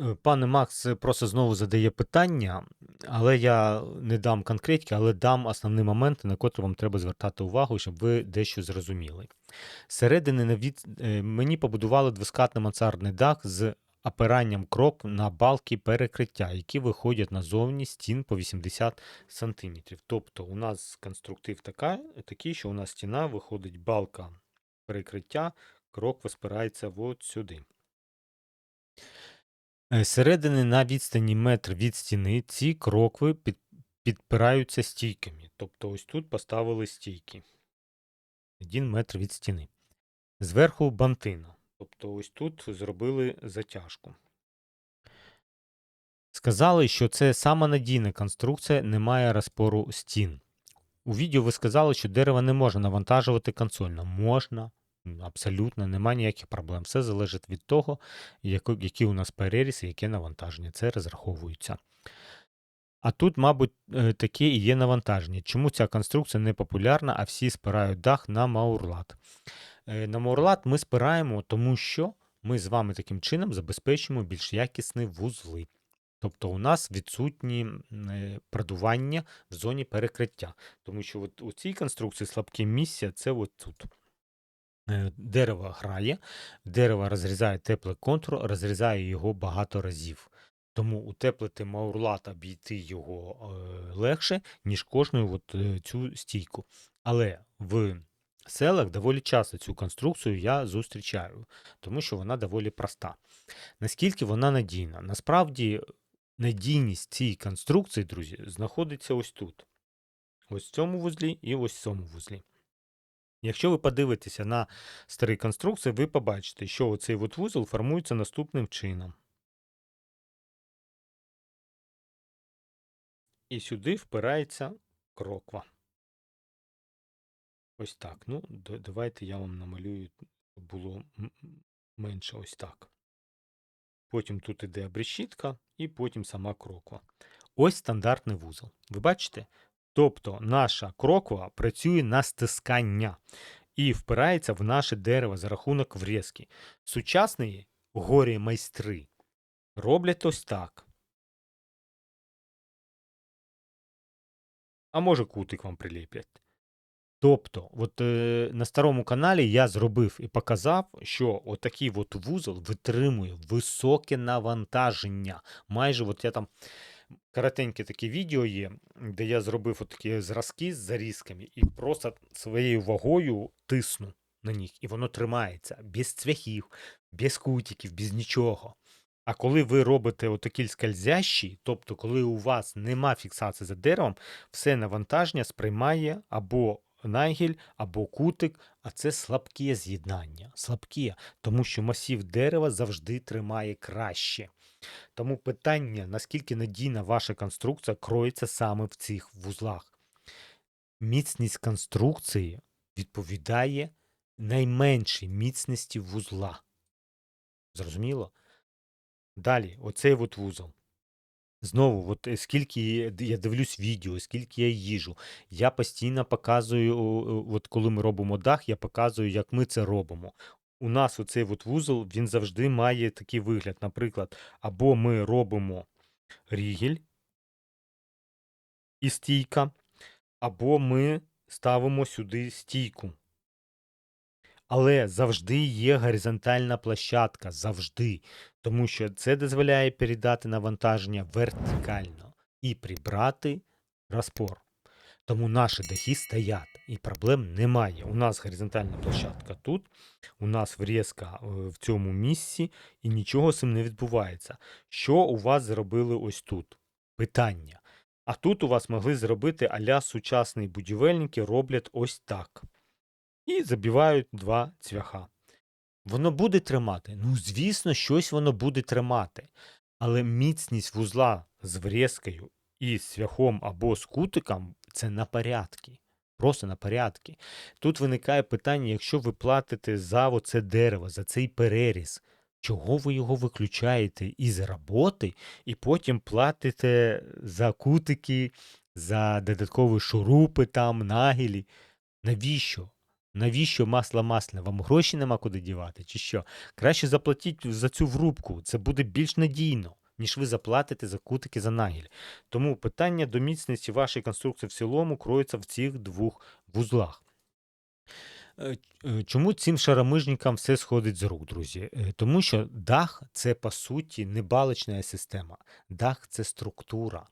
Е, Пане Макс просто знову задає питання, але я не дам конкретики, але дам основні моменти, на котрі вам треба звертати увагу, щоб ви дещо зрозуміли. Зсередини на від... е, мені побудували двоскатний мансардний дах з опиранням крок на балки перекриття, які виходять назовні стін по 80 см. Тобто у нас конструктив така, такий, що у нас стіна виходить балка перекриття, крок спирається от сюди. Е, Зсередини на відстані метр від стіни ці крокви під, підпираються стійками. Тобто ось тут поставили стійки. Один метр від стіни. Зверху бантина. Тобто ось тут зробили затяжку. Сказали, що це сама надійна конструкція, немає розпору стін. У відео ви сказали, що дерево не можна навантажувати консольно. Можна, абсолютно, немає ніяких проблем. Все залежить від того, які у нас переріз і яке навантаження. Це розраховується. А тут, мабуть, е, таке і є навантаження. Чому ця конструкція не популярна, а всі спирають дах на маурлат? Е, На маурлат ми спираємо, тому що ми з вами таким чином забезпечуємо більш якісні вузли. Тобто у нас відсутні е, продування в зоні перекриття. Тому що от у цій конструкції слабке місце це от тут. Е, Дерево грає, дерево розрізає теплий контур, розрізає його багато разів. Тому утеплити маурлат, обійти його е, легше, ніж кожну от, е, цю стійку. Але в селах доволі часто цю конструкцію я зустрічаю, тому що вона доволі проста. Наскільки вона надійна? Насправді надійність цієї конструкції, друзі, знаходиться ось тут. Ось в цьому вузлі і ось в цьому вузлі. Якщо ви подивитеся на старі конструкції, ви побачите, що оцей от вузол формується наступним чином. І сюди впирається кроква. Ось так. Ну, давайте я вам намалюю, було менше ось так. Потім тут іде обрешітка, і потім сама кроква. Ось стандартний вузол. Ви бачите? Тобто наша кроква працює на стискання і впирається в наше дерево за рахунок врізки. Сучасні горі майстри роблять ось так. А може кутик вам приліплять. Тобто, от е, на старому каналі я зробив і показав, що отакий от вузол витримує високе навантаження. Майже от я там коротеньке таке відео є, де я зробив такі зразки з зарізками і просто своєю вагою тисну на них, і воно тримається без цвяхів, без кутиків, без нічого. А коли ви робите отакі скользящі, тобто коли у вас нема фіксації за деревом, все навантаження сприймає або нагіль, або кутик, а це слабке з'єднання. Слабке, тому що масив дерева завжди тримає краще. Тому питання, наскільки надійна ваша конструкція, кроється саме в цих вузлах. Міцність конструкції відповідає найменшій міцності вузла. Зрозуміло? Далі, оцей от вузол. Знову, от е, скільки я дивлюсь відео, скільки я їжу, я постійно показую, от коли ми робимо дах, я показую, як ми це робимо. У нас оцей от вузол, він завжди має такий вигляд. Наприклад, або ми робимо рігель і стійка, або ми ставимо сюди стійку. Але завжди є горизонтальна площадка, завжди. Тому що це дозволяє передати навантаження вертикально і прибрати розпор. Тому наші дахи стоять і проблем немає. У нас горизонтальна площадка тут, у нас врізка е, в цьому місці, і нічого з цим не відбувається. Що у вас зробили ось тут? Питання. А тут у вас могли зробити аля сучасні будівельники роблять ось так. І забивають два цвяха. Воно буде тримати. Ну, звісно, щось воно буде тримати. Але міцність вузла з врізкою і з цвяхом або з кутиком це на порядки. Просто на порядки. Тут виникає питання, якщо ви платите за оце дерево, за цей переріз, чого ви його виключаєте із роботи і потім платите за кутики, за додаткові шурупи там, нагілі? Навіщо? Навіщо масло масляне? Вам гроші нема куди дівати, чи що? Краще заплатіть за цю врубку. Це буде більш надійно, ніж ви заплатите за кутики за нагіль. Тому питання до міцності вашої конструкції в цілому кроється в цих двох вузлах. Е, е, Чому цим шаромижникам все сходить з рук, друзі? Е, Тому що дах це по суті не балочна система. Дах це структура.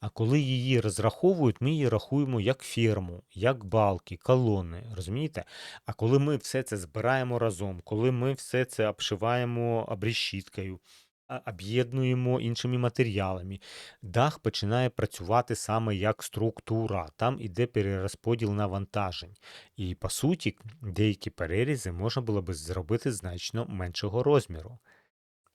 А коли її розраховують, ми її рахуємо як ферму, як балки, колони. Розумієте? А коли ми все це збираємо разом, коли ми все це обшиваємо обрещіткою, а- об'єднуємо іншими матеріалами, дах починає працювати саме як структура. Там іде перерозподіл навантажень. І по суті, деякі перерізи можна було би зробити значно меншого розміру.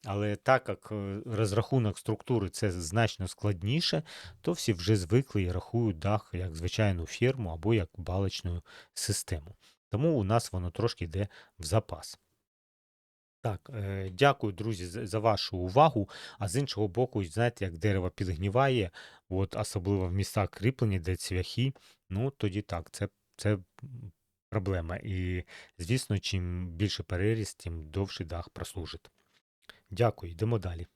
Але так як е, розрахунок структури це значно складніше, то всі вже звикли і рахують дах як звичайну фірму або як балочну систему. Тому у нас воно трошки йде в запас. Так, е, дякую, друзі, за вашу увагу. А з іншого боку, знаєте, як дерево підгніває, от, особливо в містах кріплені, де цвяхи, ну тоді так, це, це проблема. І, звісно, чим більше переріз, тим довший дах прослужить. Дякую, йдемо далі.